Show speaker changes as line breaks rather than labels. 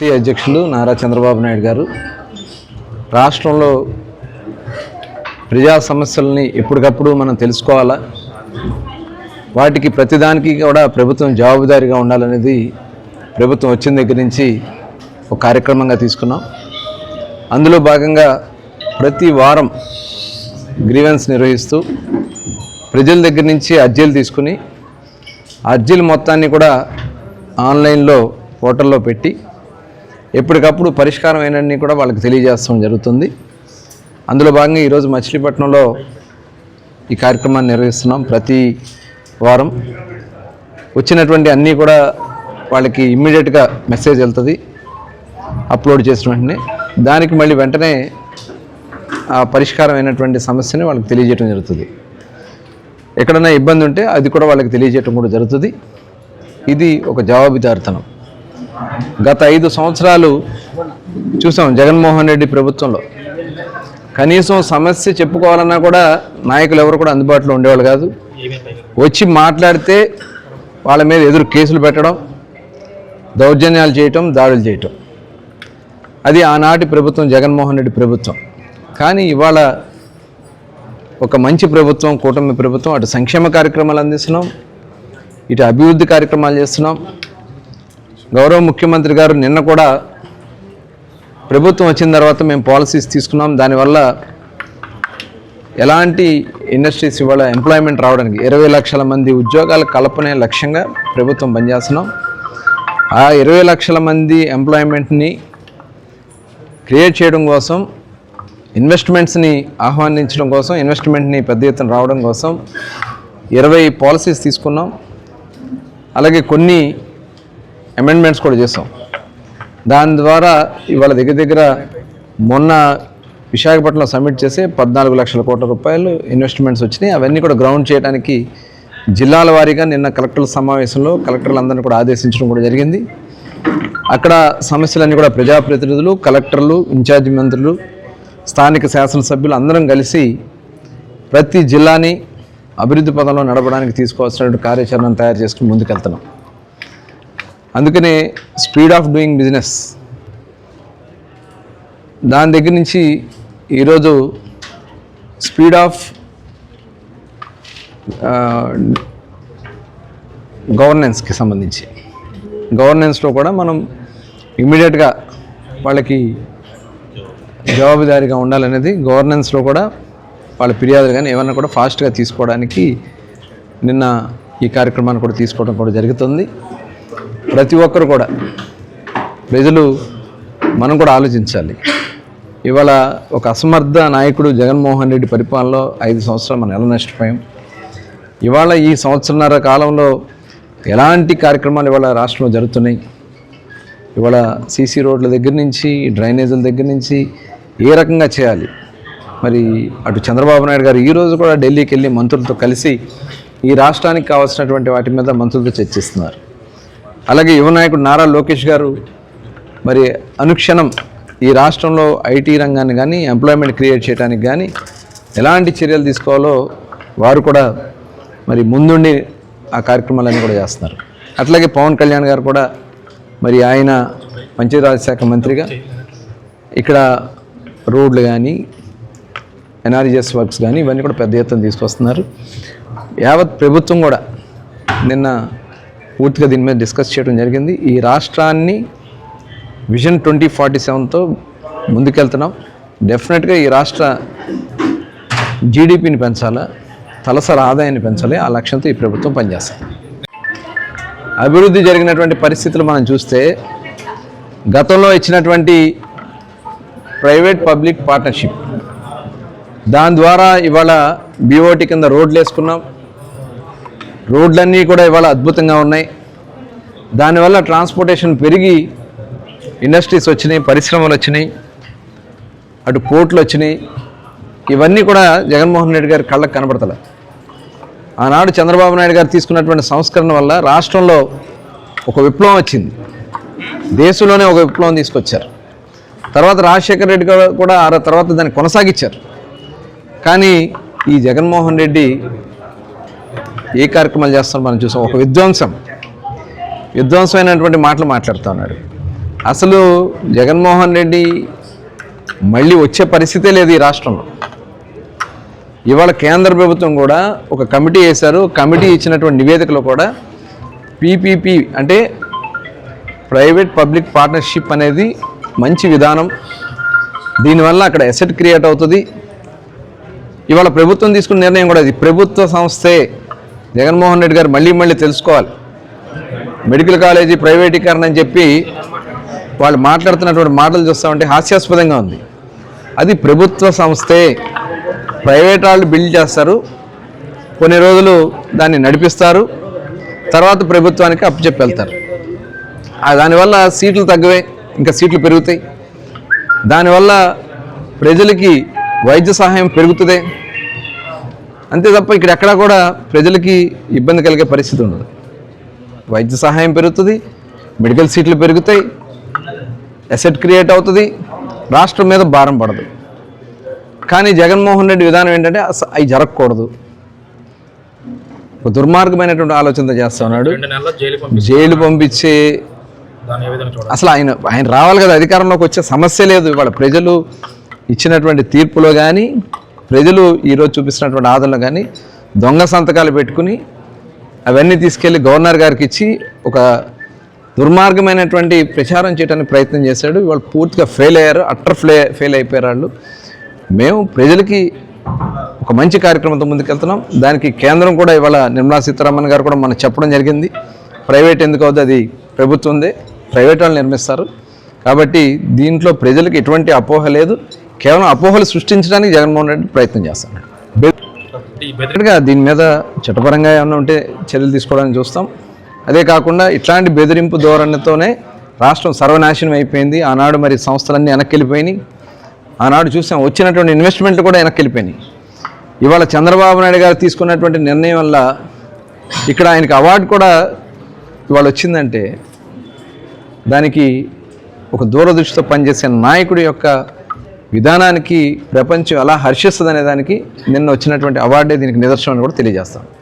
జాతీయ అధ్యక్షులు నారా చంద్రబాబు నాయుడు గారు. రాష్ట్రంలో ప్రజా సమస్యల్ని ఎప్పటికప్పుడు మనం తెలుసుకోవాలా? వాటికి ప్రతిదానికి కూడా ప్రభుత్వం జవాబుదారీగా ఉండాలనేది ప్రభుత్వం వచ్చిన దగ్గర నుంచి ఒక కార్యక్రమంగా తీసుకున్నాం. అందులో భాగంగా ప్రతి వారం గ్రీవెన్స్ నిర్వహిస్తూ ప్రజల దగ్గర నుంచి అర్జీలు తీసుకుని అర్జీలు మొత్తాన్ని కూడా ఆన్లైన్లో పోర్టల్లో పెట్టి ఎప్పటికప్పుడు పరిష్కారం అయినన్ని కూడా వాళ్ళకి తెలియజేస్తాం జరుగుతుంది. అందులో భాగంగా ఈరోజు మచిలీపట్నంలో ఈ కార్యక్రమాన్ని నిర్వహిస్తున్నాం. ప్రతి వారం వచ్చినటువంటి అన్నీ కూడా వాళ్ళకి ఇమ్మీడియట్గా మెసేజ్ వెళ్తుంది అప్లోడ్ చేసిన వెంటనే. దానికి మళ్ళీ వెంటనే ఆ పరిష్కారం అయినటువంటి సమస్యని వాళ్ళకి తెలియజేయడం జరుగుతుంది. ఎక్కడైనా ఇబ్బంది ఉంటే అది కూడా వాళ్ళకి తెలియజేయడం కూడా జరుగుతుంది. ఇది ఒక జవాబుదారితనం. గత ఐదు సంవత్సరాలు చూసాం జగన్మోహన్ రెడ్డి ప్రభుత్వంలో. కనీసం సమస్య చెప్పుకోవాలన్నా కూడా నాయకులు ఎవరు కూడా అందుబాటులో ఉండేవాళ్ళు కాదు. వచ్చి మాట్లాడితే వాళ్ళ మీద ఎదురు కేసులు పెట్టడం దౌర్జన్యాలు చేయటం దాడులు చేయటం. అది ఆనాటి ప్రభుత్వం జగన్మోహన్ రెడ్డి ప్రభుత్వం. కానీ ఇవాళ ఒక మంచి ప్రభుత్వం కూటమి ప్రభుత్వం అటు సంక్షేమ కార్యక్రమాలు అందిస్తున్నాం ఇటు అభివృద్ధి కార్యక్రమాలు చేస్తున్నాం. గౌరవ ముఖ్యమంత్రి గారు నిన్న కూడా ప్రభుత్వం వచ్చిన తర్వాత మేము పాలసీస్ తీసుకున్నాం. దానివల్ల ఎలాంటి ఇండస్ట్రీస్ ఇవాళ ఎంప్లాయ్మెంట్ రావడానికి ఇరవై లక్షల మంది ఉద్యోగాల కల్పనే లక్ష్యంగా ప్రభుత్వం పనిచేస్తున్నాం. ఆ ఇరవై లక్షల మంది ఎంప్లాయ్మెంట్ని క్రియేట్ చేయడం కోసం ఇన్వెస్ట్మెంట్స్ని ఆహ్వానించడం కోసం ఇన్వెస్ట్మెంట్ని పెద్ద ఎత్తున రావడం కోసం ఇరవై పాలసీస్ తీసుకున్నాం. అలాగే కొన్ని అమెండ్మెంట్స్ కూడా చేస్తాం. దాని ద్వారా ఇవాళ దగ్గర దగ్గర మొన్న విశాఖపట్నంలో సబ్మిట్ చేసి పద్నాలుగు లక్షల కోట్ల రూపాయలు ఇన్వెస్ట్మెంట్స్ వచ్చినాయి. అవన్నీ కూడా గ్రౌండ్ చేయడానికి జిల్లాల వారీగా నిన్న కలెక్టర్ల సమావేశంలో కలెక్టర్లందరినీ కూడా ఆదేశించడం కూడా జరిగింది. అక్కడ సమస్యలన్నీ కూడా ప్రజాప్రతినిధులు కలెక్టర్లు ఇన్ఛార్జి మంత్రులు స్థానిక శాసనసభ్యులు అందరం కలిసి ప్రతి జిల్లాని అభివృద్ధి పదంలో నడపడానికి తీసుకోవాల్సినటువంటి కార్యాచరణను తయారు చేసుకుని ముందుకెళ్తున్నాం. అందుకనే స్పీడ్ ఆఫ్ డూయింగ్ బిజినెస్. దాని దగ్గర నుంచి ఈరోజు స్పీడ్ ఆఫ్ గవర్నెన్స్కి సంబంధించి. గవర్నెన్స్లో కూడా మనం ఇమ్మీడియట్గా వాళ్ళకి జవాబుదారీగా ఉండాలనేది గవర్నెన్స్లో కూడా వాళ్ళ ఫిర్యాదులు కానీ ఏమన్నా కూడా ఫాస్ట్గా తీసుకోవడానికి నిన్న ఈ కార్యక్రమాన్ని కూడా తీసుకోవడం కూడా జరుగుతుంది. ప్రతి ఒక్కరు కూడా ప్రజలు మనం కూడా ఆలోచించాలి. ఇవాళ ఒక అసమర్థ నాయకుడు జగన్మోహన్ రెడ్డి పరిపాలనలో ఐదు సంవత్సరాలు మనం ఎలా నష్టపోయాం ఇవాళ ఈ సంవత్సరన్నర కాలంలో ఎలాంటి కార్యక్రమాలు ఇవాళ రాష్ట్రంలో జరుగుతున్నాయి? ఇవాళ సీసీ రోడ్ల దగ్గర నుంచి డ్రైనేజీల దగ్గర నుంచి ఏ రకంగా చేయాలి? మరి అటు చంద్రబాబు నాయుడు గారు ఈరోజు కూడా ఢిల్లీకి వెళ్ళి మంత్రులతో కలిసి ఈ రాష్ట్రానికి కావాల్సినటువంటి వాటి మీద మంత్రులతో చర్చిస్తున్నారు. అలాగే యువ నాయకుడు నారా లోకేష్ గారు మరి అనుక్షణం ఈ రాష్ట్రంలో ఐటీ రంగాన్ని కానీ ఎంప్లాయ్మెంట్ క్రియేట్ చేయడానికి కానీ ఎలాంటి చర్యలు తీసుకోవాలో వారు కూడా మరి ముందుండి ఆ కార్యక్రమాలన్నీ కూడా చేస్తున్నారు. అట్లాగే పవన్ కళ్యాణ్ గారు కూడా మరి ఆయన పంచాయతీరాజ్ శాఖ మంత్రిగా ఇక్కడ రోడ్లు కానీ ఎన్ఆర్జిఎస్ వర్క్స్ కానీ ఇవన్నీ కూడా పెద్ద ఎత్తున తీసుకొస్తున్నారు. యావత్ ప్రభుత్వం కూడా నిన్న పూర్తిగా దీని మీద డిస్కస్ చేయడం జరిగింది. ఈ రాష్ట్రాన్ని విజన్ ట్వంటీ ఫార్టీ సెవెన్తో ముందుకెళ్తున్నాం. డెఫినెట్గా ఈ రాష్ట్ర జీడిపిని పెంచాలా తలసరి ఆదాయాన్ని పెంచాలి ఆ లక్ష్యంతో ఈ ప్రభుత్వం పనిచేస్తుంది. అభివృద్ధి జరిగినటువంటి పరిస్థితులు మనం చూస్తే గతంలో ఇచ్చినటువంటి ప్రైవేట్ పబ్లిక్ పార్ట్నర్షిప్ దాని ద్వారా ఇవాళ బీఓటీ కింద రోడ్లు వేసుకున్నాం రోడ్లన్నీ కూడా ఇవాళ అద్భుతంగా ఉన్నాయి. దానివల్ల ట్రాన్స్పోర్టేషన్ పెరిగి ఇండస్ట్రీస్ వచ్చినాయి పరిశ్రమలు వచ్చినాయి అటు పోర్ట్లు వచ్చినాయి. ఇవన్నీ కూడా జగన్మోహన్ రెడ్డి గారి కళ్ళకు కనబడతలే. ఆనాడు చంద్రబాబు నాయుడు గారు తీసుకున్నటువంటి సంస్కరణ వల్ల రాష్ట్రంలో ఒక విప్లవం వచ్చింది. దేశంలోనే ఒక విప్లవం తీసుకొచ్చారు. తర్వాత రాజశేఖర రెడ్డి గారు కూడా ఆ తర్వాత దాన్ని కొనసాగించారు. కానీ ఈ జగన్మోహన్ రెడ్డి ఏ కార్యక్రమాలు చేస్తారో మనం చూసాం. ఒక విధ్వంసం. విధ్వంసమైనటువంటి మాటలు మాట్లాడుతూ ఉన్నాడు అసలు జగన్మోహన్ రెడ్డి మళ్ళీ వచ్చే పరిస్థితే లేదు ఈ రాష్ట్రంలో. ఇవాళ కేంద్ర ప్రభుత్వం కూడా ఒక కమిటీ వేశారు. కమిటీ ఇచ్చినటువంటి నివేదికలో కూడా పీపీపీ అంటే ప్రైవేట్ పబ్లిక్ పార్ట్నర్షిప్ అనేది మంచి విధానం. దీనివల్ల అక్కడ ఎసెట్ క్రియేట్ అవుతుంది. ఇవాళ ప్రభుత్వం తీసుకున్న నిర్ణయం కూడా ఇది ప్రభుత్వ సంస్థే జగన్మోహన్ రెడ్డి గారు మళ్ళీ మళ్ళీ తెలుసుకోవాలి. మెడికల్ కాలేజీ ప్రైవేటీకరణ అని చెప్పి వాళ్ళు మాట్లాడుతున్నటువంటి మాటలు చూస్తామంటే హాస్యాస్పదంగా ఉంది. అది ప్రభుత్వ సంస్థే ప్రైవేట్ వాళ్ళు బిల్డ్ చేస్తారు. కొన్ని రోజులు దాన్ని నడిపిస్తారు. తర్వాత ప్రభుత్వానికి అప్పచెప్పెళ్తారు దానివల్ల సీట్లు తగ్గవే ఇంకా సీట్లు పెరుగుతాయి. దానివల్ల ప్రజలకి వైద్య సహాయం పెరుగుతుంది. అంతే తప్ప ఇక్కడ ఎక్కడా కూడా ప్రజలకి ఇబ్బంది కలిగే పరిస్థితి ఉండదు. వైద్య సహాయం పెరుగుతుంది మెడికల్ సీట్లు పెరుగుతాయి అసెట్ క్రియేట్ అవుతుంది రాష్ట్రం మీద భారం పడదు. కానీ జగన్మోహన్ రెడ్డి విధానం ఏంటంటే అవి జరగకూడదు. ఒక దుర్మార్గమైనటువంటి ఆలోచన చేస్తా ఉన్నాడు.
జైలు పంపి
జైలు పంపించే అసలు ఆయన ఆయన రావాలి కదా అధికారంలోకి వచ్చే సమస్య లేదు. ఇవాళ ప్రజలు ఇచ్చినటువంటి తీర్పులో కానీ ప్రజలు ఈరోజు చూపిస్తున్నటువంటి ఆదరణ కానీ దొంగ సంతకాలు పెట్టుకుని అవన్నీ తీసుకెళ్ళి గవర్నర్ గారికి ఇచ్చి ఒక దుర్మార్గమైనటువంటి ప్రచారం చేయడానికి ప్రయత్నం చేశాడు. వాళ్ళు పూర్తిగా ఫెయిల్ అయ్యారు అట్టర్ ఫ్లే ఫెయిల్ అయిపోయారు వాళ్ళు. మేము ప్రజలకి ఒక మంచి కార్యక్రమంతో ముందుకెళ్తున్నాం. దానికి కేంద్రం కూడా ఇవాళ నిర్మలా సీతారామన్ గారు కూడా మనం చెప్పడం జరిగింది. ప్రైవేట్ ఎందుకు అవుతుంది అది ప్రభుత్వందే ప్రైవేట్ వాళ్ళు నిర్మిస్తారు. కాబట్టి దీంట్లో ప్రజలకు ఎటువంటి అపోహ లేదు. కేవలం అపోహలు సృష్టించడానికి జగన్మోహన్ రెడ్డి ప్రయత్నం చేస్తున్నాడు బె- దీని మీద చట్టపరంగా ఏమైనా ఉంటే చర్యలు తీసుకోవడానికి చూస్తాం. అదే కాకుండా ఇట్లాంటి బెదిరింపు ధోరణితోనే రాష్ట్రం సర్వనాశనం అయిపోయింది. ఆనాడు మరి సంస్థలన్నీ వెనక్కి వెళ్ళిపోయినాయి ఆనాడు చూసాం వచ్చినటువంటి ఇన్వెస్ట్మెంట్లు కూడా వెనక్కి వెళ్ళిపోయినాయి ఇవాళ చంద్రబాబు నాయుడు గారు తీసుకున్నటువంటి నిర్ణయం వల్ల ఇక్కడ ఆయనకి అవార్డు కూడా ఇవాళ వచ్చిందంటే దానికి ఒక దూరదృష్టితో పనిచేసే నాయకుడి యొక్క విధానానికి ప్రపంచం ఎలా హర్షిస్తుంది అనే దానికి నిన్న వచ్చినటువంటి అవార్డే దీనికి నిదర్శనం అని కూడా తెలియజేస్తాను